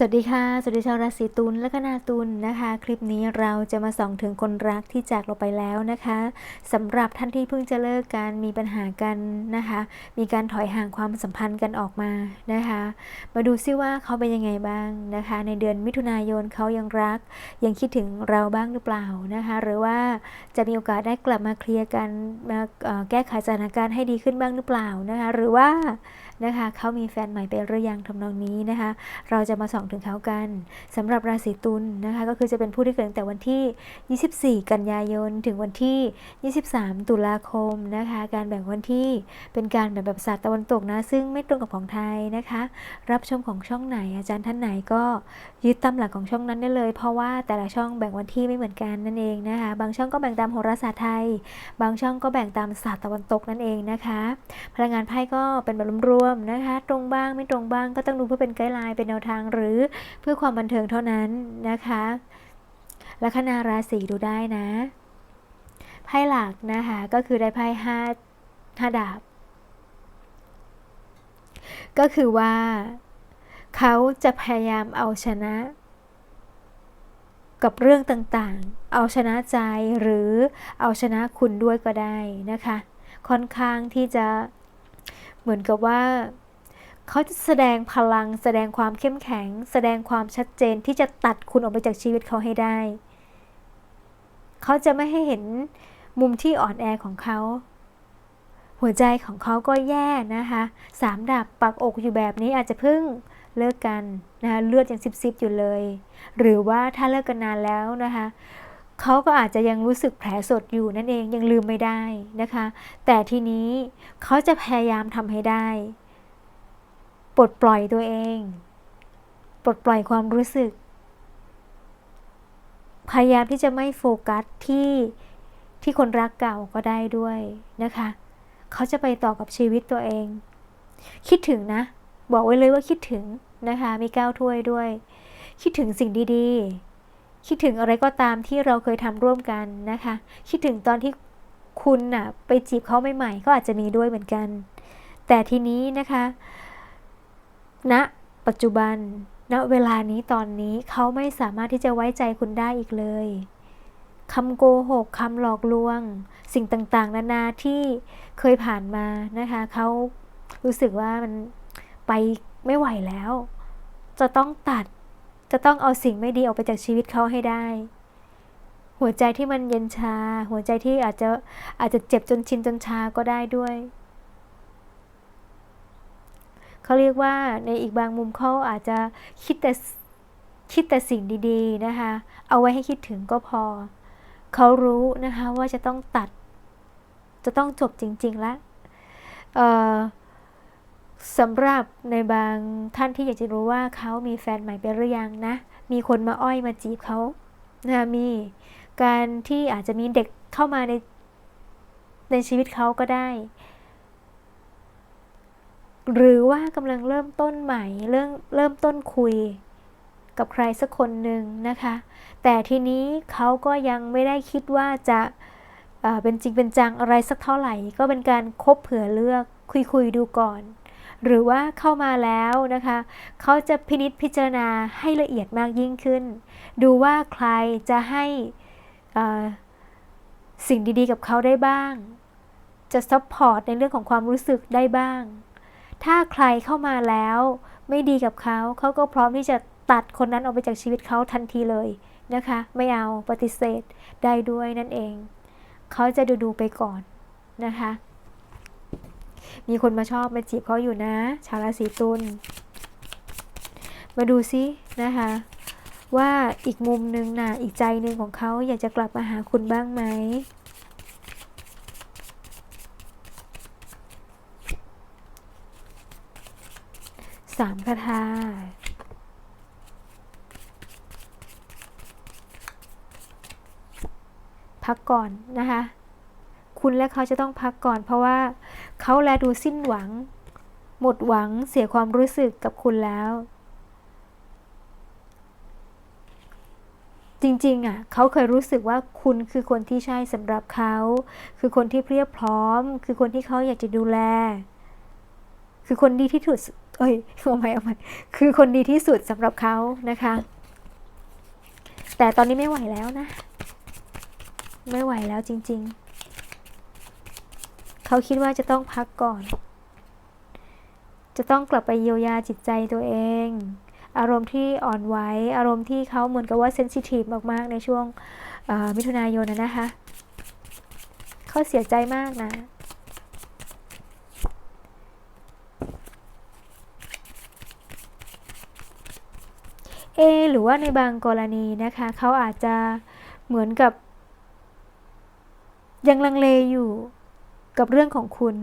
สวัสดีค่ะ สวัสดีชาวราศีตุลและก็นาตุลนะคะ คลิปนี้เราจะมาส่องถึงคนรักที่จากเราไปแล้วนะคะสำหรับท่านที่เพิ่งจะเลิกกันมีปัญหากันนะคะ มีการถอยห่างความสัมพันธ์กันออกมานะคะ มาดูซิว่าเขาเป็นยังไงบ้างนะคะ ในเดือนมิถุนายนเขายังรัก ยังคิดถึงเราบ้างหรือเปล่านะคะ หรือว่าจะมีโอกาสได้กลับมาเคลียร์กันมาแก้ไขสถานการณ์ให้ดีขึ้นบ้างหรือเปล่านะคะ หรือว่านะคะเขามีแฟนใหม่ไปหรือยังทำนองนี้นะคะ เราจะมาส่องถึงเขากันสำหรับราศีตุลนะคะก็คือจะเป็นผู้ที่เกิดตั้งแต่วันที่ 24 กันยายน ถึงวันที่ 23 ตุลาคมนะคะการแบ่งวันที่เป็นการแบ่งแบบศาสตร์ตะวันตกนะ ซึ่งไม่ตรงกับของไทยนะคะ รับชมของช่องไหนอาจารย์ท่านไหนก็ยึดตามหลักของช่องนั้นได้เลย เพราะว่าแต่ละช่องแบ่งวันที่ไม่เหมือนกันนั่นเองนะคะบางช่องก็แบ่งตามโหราศาสตร์ไทย บางช่องก็แบ่งตามศาสตร์ตะวันตกนั่นเองนะคะ พลังงานไพ่ก็เป็นแบบรวมๆนะคะ ตรงบ้างไม่ตรงบ้างก็ต้องดูเพื่อเป็นไกด์ไลน์เป็นแนวทางหรือเพื่อความบันเทิงเท่านั้นนะคะลัคนาราศีดูได้นะไพ่หลักนะคะก็คือได้ไพ่ห้าห้าดาบ ก็คือว่าเขาจะพยายามเอาชนะ กับเรื่องต่างๆ เอาชนะใจหรือเอาชนะคุณด้วยก็ได้นะคะ ค่อนข้างที่จะเหมือนกับว่า เขาจะแสดงพลัง แสดงความเข้มแข็ง แสดงความชัดเจนที่จะตัดคุณออกไปจากชีวิตเขาให้ได้ เขาจะไม่ให้เห็นมุมที่อ่อนแอของเขา หัวใจของเขาก็แย่นะคะสามดาบปักอกอยู่แบบนี้อาจจะเพิ่งเลิกกันนะคะเลือดยังซิบๆอยู่เลย หรือว่าถ้าเลิกกันนานแล้วนะคะเขาก็อาจจะยังรู้สึกแผลสดอยู่นั่นเองยังลืมไม่ได้นะคะ แต่ทีนี้เขาจะพยายามทำให้ได้ ปลดปล่อยตัวเอง ปลดปล่อยความรู้สึก พยายามที่จะไม่โฟกัสที่ที่คนรักเก่าก็ได้ด้วยนะคะ เขาจะไปต่อกับชีวิตตัวเอง คิดถึงนะ บอกไว้เลยว่าคิดถึงนะคะ มีก้าวถ้วยด้วย คิดถึงสิ่งดีๆ คิดถึงอะไรก็ตามที่เราเคยทำร่วมกันนะคะ คิดถึงตอนที่คุณน่ะไปจีบเขาใหม่ๆก็อาจจะมีด้วยเหมือนกัน แต่ทีนี้นะคะ ณปัจจุบันณเวลานี้ตอนนี้เขาไม่สามารถที่จะไว้ใจคุณได้อีกเลยคำโกหกคำหลอกลวง สิ่งต่างๆ นานาที่เคยผ่านมานะคะเขารู้สึกว่ามันไปไม่ไหวแล้ว จะต้องตัดจะต้องเอาสิ่งไม่ดีออกไปจากชีวิตเขาให้ได้ หัวใจที่มันเย็นชา หัวใจที่อาจจะอาจจะเจ็บจนชินจนชาก็ได้ด้วย เขาเรียกว่าในอีกบางมุมเขาอาจจะคิดแต่คิดแต่สิ่งดีๆนะคะ เอาไว้ให้คิดถึงก็พอ เขารู้นะคะว่าจะต้องตัด จะต้องจบจริงๆแล้วสำหรับในบางท่านที่อยากจะรู้ว่าเขามีแฟนใหม่ไปหรือยังนะ มีคนมาอ้อยมาจีบเขานะมีการที่อาจจะมีเด็กเข้ามาในในชีวิตเขาก็ได้ หรือว่ากำลังเริ่มต้นใหม่เริ่มเริ่มต้นคุยกับใครสักคนหนึ่งนะคะ แต่ทีนี้เขาก็ยังไม่ได้คิดว่าจะเป็นจริงเป็นจังอะไรสักเท่าไหร่ ก็เป็นการคบเผื่อเลือกคุยคุยดูก่อน หรือว่าเข้ามาแล้วนะคะ เขาจะพินิษพิจารณาให้ละเอียดมากยิ่งขึ้น ดูว่าใครจะให้สิ่งดีๆ กับเขาได้บ้าง จะซัพพอร์ตในเรื่องของความรู้สึกได้บ้าง ถ้าใครเข้ามาแล้ว ไม่ดีกับเขาเขาก็พร้อมที่จะตัดคนนั้นออกไปจากชีวิตเขาทันทีเลยนะคะ ไม่เอาปฏิเสธได้ด้วยนั่นเอง เขาจะดูดูไปก่อนนะคะ มีคนมาชอบมาจีบเขาอยู่นะ ชาวราศีตุลมาดูซินะคะ ว่าอีกมุมหนึ่งนะอีกใจหนึ่งของเขาอยากจะกลับมาหาคุณบ้างไหม สามคาถาพักก่อนนะคะ คุณและเขาจะต้องพักก่อนเพราะว่าเขาแลดูสิ้นหวัง หมดหวังเสียความรู้สึกกับคุณแล้ว จริงๆอะเขาเคยรู้สึกว่าคุณคือคนที่ใช่สำหรับเขา คือคนที่เพียบพร้อม คือคนที่เขาอยากจะดูแล คือคนดีที่สุด เอ้ยเอาใหม่เอาใหม่คือคนดีที่สุดสำหรับเขานะคะ แต่ตอนนี้ไม่ไหวแล้วนะ ไม่ไหวแล้วจริง ๆ เขาคิดว่าจะต้องพักก่อน จะต้องกลับไปเยียวยาจิตใจตัวเอง อารมณ์ที่อ่อนไหวอารมณ์ที่เขาเหมือนกับว่าเซนซิทีฟมากๆ ในช่วงมิถุนายนนะคะเขาเสียใจมากนะ เอหรือว่าในบางกรณีนะคะเขาอาจจะเหมือนกับ ยังลังเลอยู่กับเรื่องของคุณ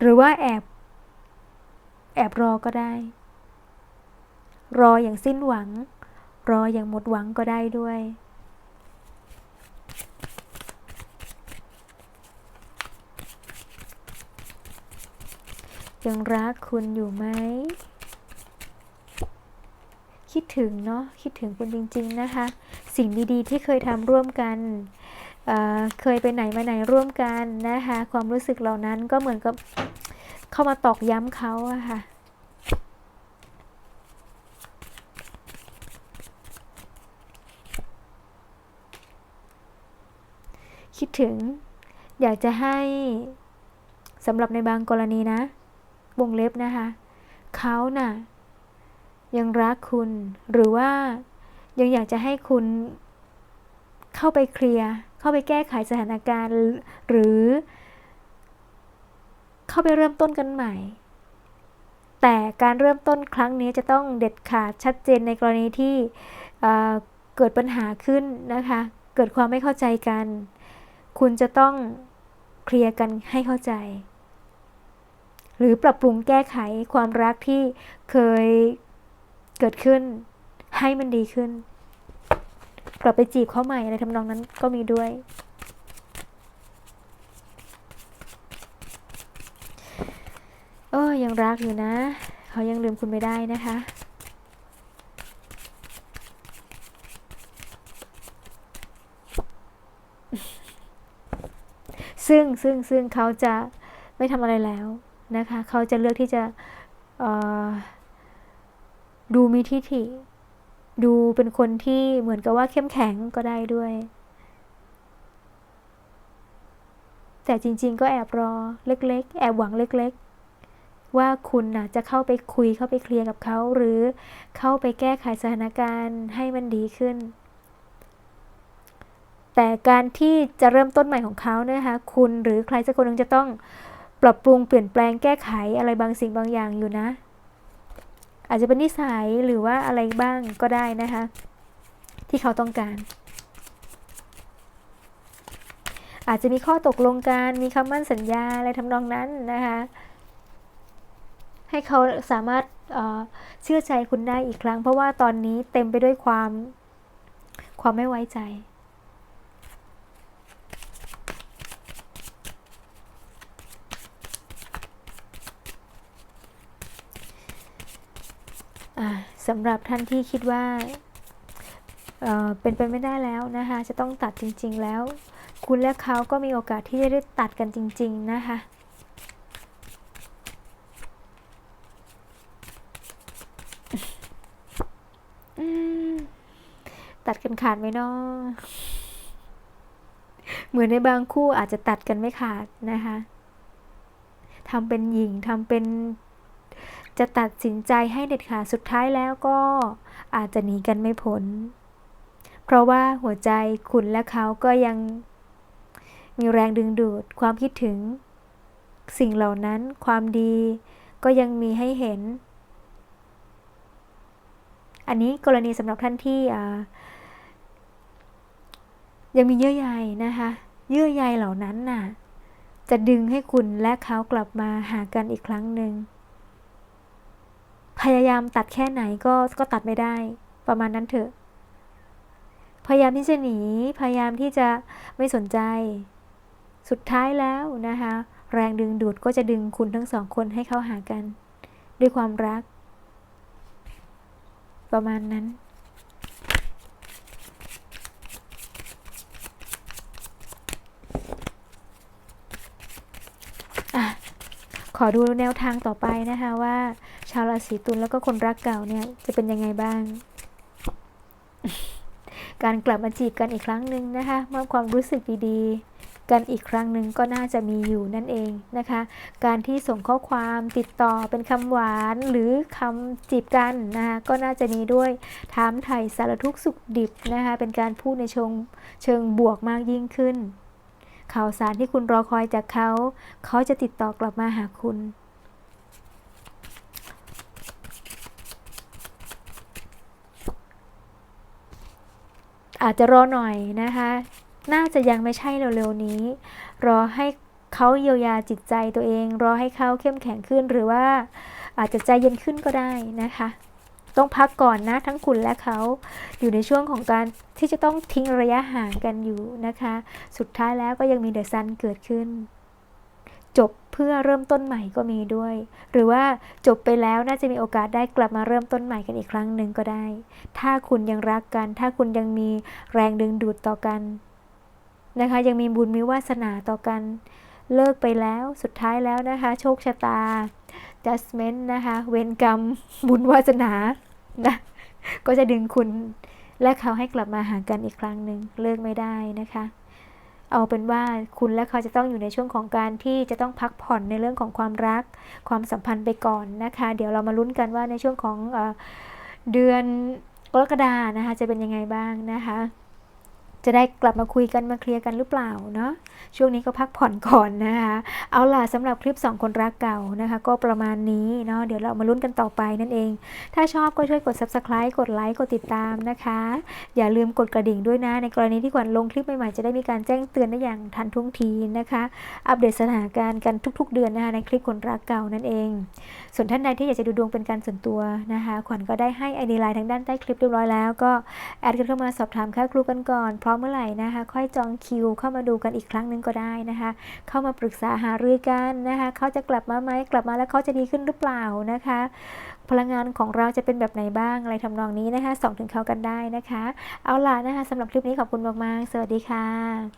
หรือว่าแอบ แอบรอก็ได้ รออย่างสิ้นหวัง รออย่างหมดหวังก็ได้ด้วยยังรักคุณอยู่ไหม คิดถึงเนาะคิดถึงคุณจริง ๆนะคะ สิ่งดีๆ ที่เคยทำร่วมกันเเคยไปไหนมาไหนร่วมกันนะคะ ความรู้สึกเหล่านั้นก็เหมือนกับเข้ามาตอกย้ำเขาอะค่ะคิดถึง อยากจะให้สำหรับในบางกรณีนะ วงเล็บนะคะ เขาน่ะ ยังรักคุณ หรือว่ายังอยากจะให้คุณเข้าไปเคลียร์เข้าไปแก้ไขสถานการณ์ หรือ เข้าไปเริ่มต้นกันใหม่ แต่การเริ่มต้นครั้งนี้จะต้องเด็ดขาดชัดเจนในกรณีที่เเกิดปัญหาขึ้นนะคะ เกิดความไม่เข้าใจกัน คุณจะต้องเคลียร์กันให้เข้าใจ หรือปรับปรุงแก้ไขความรักที่เคย เกิดขึ้น ให้มันดีขึ้น กลับไปจีบเขาใหม่อะไรทำนองนั้นก็มีด้วยเออยังรักอยู่นะ เขายังลืมคุณไม่ได้นะคะซึ่งซึ่งซึ่งเขาจะไม่ทำอะไรแล้วนะคะ เขาจะเลือกที่จะเอ่อ ดูมีทิฐิ ดูเป็นคนที่เหมือนกับว่าเข้มแข็งก็ได้ด้วย แต่จริง ๆ ก็แอบรอเล็ก ๆ แอบหวังเล็ก ๆ ว่าคุณน่ะจะเข้าไปคุยเข้าไปเคลียร์กับเขา หรือเข้าไปแก้ไขสถานการณ์ให้มันดีขึ้น แต่การที่จะเริ่มต้นใหม่ของเขาเนี่ยนะคะคุณหรือใครสักคนนึงจะต้องปรับปรุงเปลี่ยนแปลงแก้ไขอะไรบางสิ่งบางอย่างอยู่นะ อาจจะเป็นนิสัยหรือว่าอะไรบ้างก็ได้นะคะ ที่เขาต้องการ อาจจะมีข้อตกลงกันมีคำมั่นสัญญาอะไรทำนองนั้นนะคะให้เขาสามารถเเชื่อใจคุณได้อีกครั้ง เพราะว่าตอนนี้เต็มไปด้วยความความไม่ไว้ใจ อ่า สำหรับท่านที่คิดว่าเเป็นไปไม่ได้แล้วนะคะจะต้องตัดจริง ๆ แล้ว คุณและเขาก็มีโอกาสที่จะได้ตัดกันจริง ๆ นะคะตัดกันขาดไหมเนาะเหมือนในบางคู่อาจจะตัดกันไม่ขาดนะคะทำเป็นหญิงทำเป็น จะตัดสินใจให้เด็ดขาดสุดท้ายแล้วก็อาจจะหนีกันไม่พ้น เพราะว่าหัวใจคุณและเขาก็ยังมีแรงดึงดูดความคิดถึง สิ่งเหล่านั้นความดีก็ยังมีให้เห็น อันนี้กรณีสำหรับท่านที่ยังมีเยื่อใยนะคะ เยื่อใยเหล่านั้นน่ะ จะดึงให้คุณและเขากลับมาหากันอีกครั้งหนึ่ง พยายามตัดแค่ไหนก็ก็ตัดไม่ได้ ประมาณนั้นเถอะ พยายามที่จะหนี พยายามที่จะไม่สนใจ สุดท้ายแล้วนะคะ แรงดึงดูดก็จะดึงคุณทั้งสองคนให้เข้าหากัน ด้วยความรัก ประมาณนั้นอะขอดูแนวทางต่อไปนะคะว่าาวราศีตุลแล้วก็คนรักเก่าเนี่ยจะเป็นยังไงบ้าง การกลับมาจีบกันอีกครั้งหนึ่งนะคะมอบความรู้สึกดีๆ กันอีกครั้งหนึ่งก็น่าจะมีอยู่นั่นเองนะคะ การที่ส่งข้อความติดต่อเป็นคำหวานหรือคำจีบกันนะคะก็น่าจะมีด้วยถามไถ่สารทุกข์สุขดิบนะคะเป็นการพูดในเชิงเชิงบวกมากยิ่งขึ้นข่าวสารที่คุณรอคอยจากเขา เขาจะติดต่อกลับมาหาคุณ อาจจะรอหน่อยนะคะ น่าจะยังไม่ใช่เร็วๆนี้ รอให้เขาเยียวยาจิตใจตัวเอง รอให้เขาเข้มแข็งขึ้นหรือว่าอาจจะใจเย็นขึ้นก็ได้นะคะ ต้องพักก่อนนะทั้งคุณและเขาอยู่ในช่วงของการที่จะต้องทิ้งระยะห่างกันอยู่นะคะ สุดท้ายแล้วก็ยังมีเดอะซันเกิดขึ้น จบเพื่อเริ่มต้นใหม่ก็มีด้วย หรือว่าจบไปแล้วน่าจะมีโอกาสได้กลับมาเริ่มต้นใหม่กันอีกครั้งหนึ่งก็ได้ ถ้าคุณยังรักกัน ถ้าคุณยังมีแรงดึงดูดต่อกันนะคะ ยังมีบุญมีวาสนาต่อกัน เลิกไปแล้วสุดท้ายแล้วนะคะ โชคชะตา judgment นะคะ เวรกรรม บุญวาสนานะก็จะดึงคุณและเขาให้กลับมาหากันอีกครั้งหนึ่งเลิกไม่ได้นะคะ เอาเป็นว่าคุณและเขาจะต้องอยู่ในช่วงของการที่จะต้องพักผ่อนในเรื่องของความรัก ความสัมพันธ์ไปก่อนนะคะ เดี๋ยวเรามาลุ้นกันว่าในช่วงของเอเดือนกรกฎานะคะจะเป็นยังไงบ้างนะคะ จะได้กลับมาคุยกันมาเคลียร์กันหรือเปล่าเนาะช่วงนี้ก็พักผ่อนก่อนนะคะเอาล่ะสำหรับคลิป 2 คนรักเก่านะคะ ก็ประมาณนี้เนาะเดี๋ยวเรามาลุ้นกันต่อไปนั่นเอง ถ้าชอบก็ช่วยกด subscribe กดไลค์กดติดตามนะคะ อย่าลืมกดกระดิ่งด้วยนะ ในกรณีที่ขวัญลงคลิปใหม่ๆจะได้มีการแจ้งเตือนได้อย่างทันท่วงทีนะคะ อัปเดตสถานการณ์กันทุก ๆ เดือนนะคะในคลิปคนรักเก่านั่นเอง ส่วนท่านใดที่อยากจะดูดวงเป็นการส่วนตัวนะคะ ขวัญก็ได้ให้ไอเดียไลน์ทางด้านใต้คลิปเรียบร้อยแล้ว ก็แอดกันเข้ามาสอบถามค่าครูกันก่อนพร้อมเมื่อไหร่นะคะ ค่อยจองคิว เข้ามาดูกันอีกครั้งหนึ่งก็ได้นะคะ เข้ามาปรึกษาหารือกันนะคะเขาจะกลับมาไหมกลับมาแล้วเขาจะดีขึ้นหรือเปล่านะคะ พลังงานของเราจะเป็นแบบไหนบ้างอะไรทำนองนี้นะคะส่องถึงเขากันได้นะคะ เอาล่ะนะคะสำหรับคลิปนี้ขอบคุณมากๆ สวัสดีค่ะ